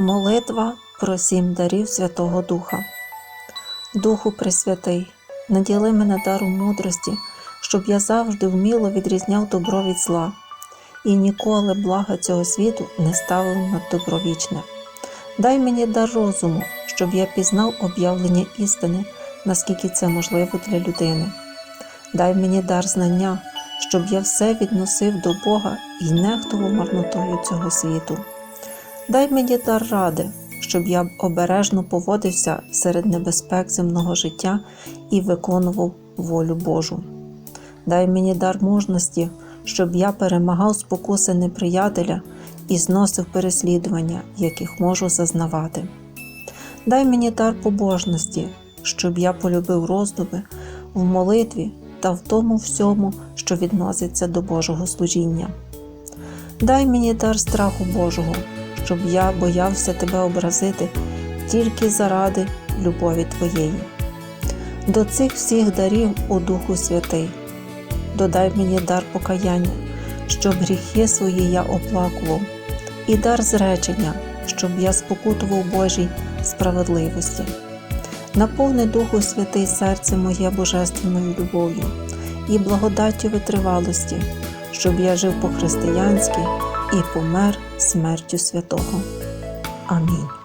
Молитва про сім дарів Святого Духа. Духу Пресвятий, наділи мене даром мудрості, щоб я завжди вміло відрізняв добро від зла, і ніколи блага цього світу не ставив над добровічне. Дай мені дар розуму, щоб я пізнав об'явлення істини, наскільки це можливо для людини. Дай мені дар знання, щоб я все відносив до Бога і нехтував марнотою цього світу. Дай мені дар ради, щоб я обережно поводився серед небезпек земного життя і виконував волю Божу. Дай мені дар мужності, щоб я перемагав спокуси неприятеля і зносив переслідування, яких можу зазнавати. Дай мені дар побожності, щоб я полюбив роздуми в молитві та в тому всьому, що відноситься до Божого служіння. Дай мені дар страху Божого, щоб я боявся тебе образити тільки заради любові Твоєї. До цих всіх дарів у Духу Святий, додай мені дар покаяння, щоб гріхи свої я оплакував, і дар зречення, щоб я спокутував Божій справедливості. Наповни Духу Святий серце моє божественною любов'ю і благодаттю витривалості, щоб я жив по-християнськи і помер смертю святого. Амінь.